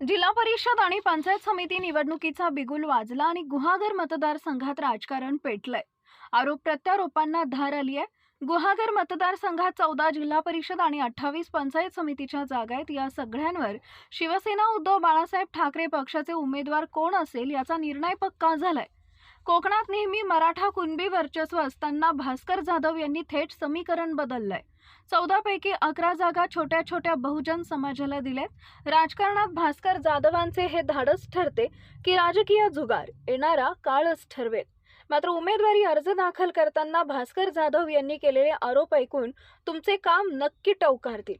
जिल्हा परिषद आणि पंचायत समिती निवडणुकीचा बिगुल वाजला आणि गुहागर मतदारसंघात राजकारण पेटलंय. आरोप प्रत्यारोपांना धार आली आहे. गुहागर मतदारसंघात चौदा जिल्हा परिषद आणि अठ्ठावीस पंचायत समितीच्या जागा आहेत या सगळ्यांवर शिवसेना उद्धव बाळासाहेब ठाकरे पक्षाचे उमेदवार कोण असेल याचा निर्णय पक्का झालाय. कोकणात नेहमी मराठा कुणबी वर्चस्व असताना भास्कर जाधव यांनी थेट समीकरण बदललंय. चौदापैकी अकरा जागा छोट्या छोट्या बहुजन समाजाला दिल्यात. राजकारणात भास्कर जाधवांचे हे धाडस ठरते की राजकीय जुगार येणारा काळच ठरवेल. मात्र उमेदवारी अर्ज दाखल करताना भास्कर जाधव यांनी केलेले आरोप ऐकून तुमचे काम नक्की टवकारतील.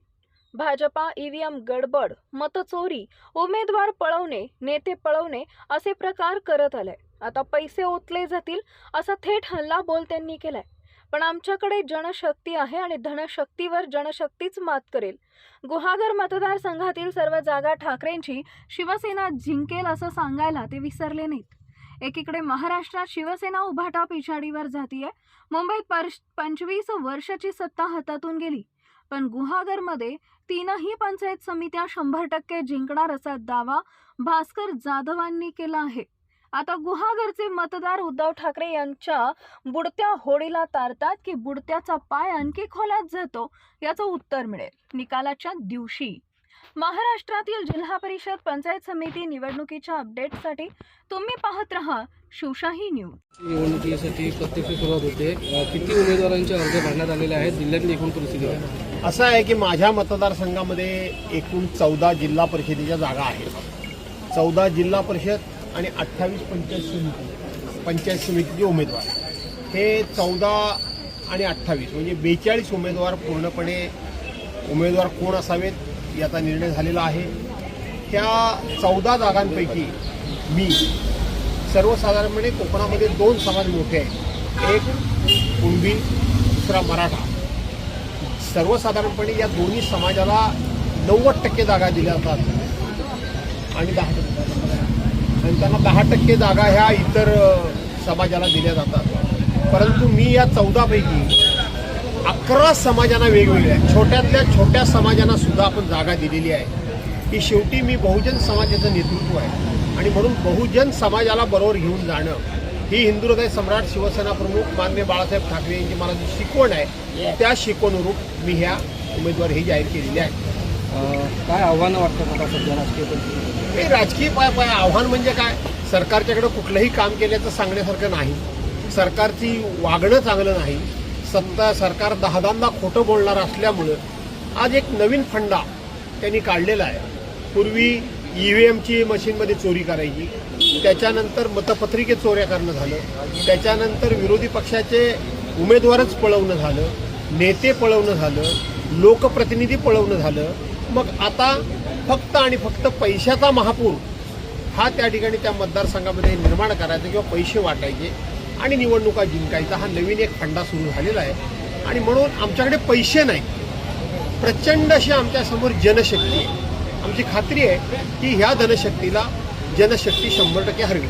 भाजपा ईव्हीएम गडबड मतचोरी उमेदवार पळवणे नेते पळवणे असे प्रकार करत आलाय. आता पैसे ओतले जातील असा थेट हल्ला बोल त्यांनी केलाय. पण आमच्याकडे जनशक्ती आहे आणि धनशक्तीवर जनशक्तीच मात करेल. गुहागर मतदारसंघातील सर्व जागा ठाकरेंची शिवसेना जिंकेल असं सांगायला ते विसरले नाहीत. एकीकडे महाराष्ट्रात शिवसेना उभाटा पिछाडीवर जातीये मुंबईत परश- पंचवीस वर्षाची सत्ता हातातून गेली. पण गुहागरमध्ये तीनही पंचायत समित्या शंभर टक्के जिंकणार असा दावा भास्कर जाधवांनी केला आहे. आता गुहागरचे मतदार उद्धव ठाकरे यांच्या बुडत्या होडीला तारतात की बुडत्याचा पाय आणखी खोलात जातो याचं उत्तर मिळेल. निकालाच्या दिवशी. महाराष्ट्रातील जिल्हा परिषद पंचायत समिती निवडणुकीच्या अपडेटसाठी तुम्ही पाहत रहा शिवशाही न्यूज. निवडणुकीसाठी प्रत्यक्ष सुरुवात होते. किती उमेदवारांचे अर्ज भरण्यात आलेले आहेत? जिल्ह्यातली एकूण परिस्थिती आहे असं आहे की माझ्या मतदारसंघामध्ये एकूण चौदा जिल्हा परिषदेच्या जागा आहेत. चौदा जिल्हा परिषद आणि अठ्ठावीस पंचायत समिती पंचायत समितीचे उमेदवार. हे चौदा आणि अठ्ठावीस म्हणजे बेचाळीस उमेदवार पूर्णपणे उमेदवार कोण असावेत याचा निर्णय झालेला आहे. त्या चौदा जागांपैकी मी सर्वसाधारणपणे कोकणामध्ये दोन समाज मोठे आहेत. एक कुणबी दुसरा मराठा. सर्वसाधारणपणे या दोन्ही समाजाला नव्वद टक्के जागा दिल्या जातात आणि दहा आणि त्यांना दहा टक्के जागा ह्या इतर समाजाला दिल्या जातात. परंतु मी या चौदापैकी अकरा समाजांना वेगवेगळ्या छोट्यातल्या छोट्या समाजांना सुद्धा आपण जागा दिलेली आहे. की शेवटी मी बहुजन समाजाचं नेतृत्व आहे. आणि म्हणून बहुजन समाजाला बरोबर घेऊन जाणं ही हिंदू हृदय सम्राट शिवसेना प्रमुख मान्य बाळासाहेब ठाकरे यांची मला जी शिकवण आहे. त्या शिकवणरूप मी ह्या उमेदवार ही जाहीर केलेली आहे. काय आव्हानं वाटतं मला सध्या राजकीय हे राजकीय पाय पाय आव्हान म्हणजे काय? सरकारच्याकडे कुठलंही काम केल्याचं सांगण्यासारखं नाही. सरकारची वागणं चांगलं नाही. सत्ता सरकार दहादांदा खोटं बोलणार असल्यामुळं आज एक नवीन फंडा त्यांनी काढलेला आहे. पूर्वी ई व्ही एमची मशीनमध्ये चोरी करायची त्याच्यानंतर मतपत्रिके चोऱ्या करणं झालं त्याच्यानंतर विरोधी पक्षाचे उमेदवारच पळवणं झालं नेते पळवणं झालं लोकप्रतिनिधी पळवणं झालं. मग आता फक्त आणि फक्त पैशाचा महापूर हा त्या ठिकाणी त्या मतदारसंघामध्ये निर्माण करायचा किंवा पैसे वाटायचे आणि निवडणुका जिंकायचा हा नवीन एक फंडा सुरू झालेला आहे. आणि म्हणून आमच्याकडे पैसे नाही. प्रचंड अशी आमच्यासमोर जनशक्ती आहे. आमची खात्री आहे की ह्या जनशक्तीला जनशक्ती शंभर टक्के हरवी.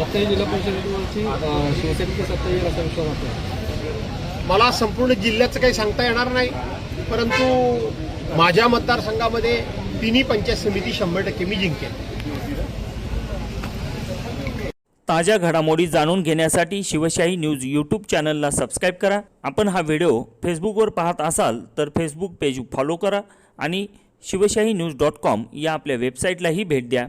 रत्नागिरी जिल्हा परिषदेवरची अ, शिवसेनेची सत्ता येईल असा विश्वास वाटतो मला संपूर्ण जिल्ह्याचं काही सांगता येणार नाही. परंतु माझ्या मतदारसंघामध्ये तिन्ही पंचायत समिती शंभर टक्के मी जिंकेन ताज्या घडामोडी जाणून घेण्यासाठी शिवशाही न्यूज यूट्यूब चॅनलला सबस्क्राईब करा. आपण हा व्हिडिओ फेसबुकवर पाहत असाल तर फेसबुक पेज फॉलो करा आणि शिवशाही न्यूज डॉट कॉम या आपल्या वेबसाईटलाही भेट द्या.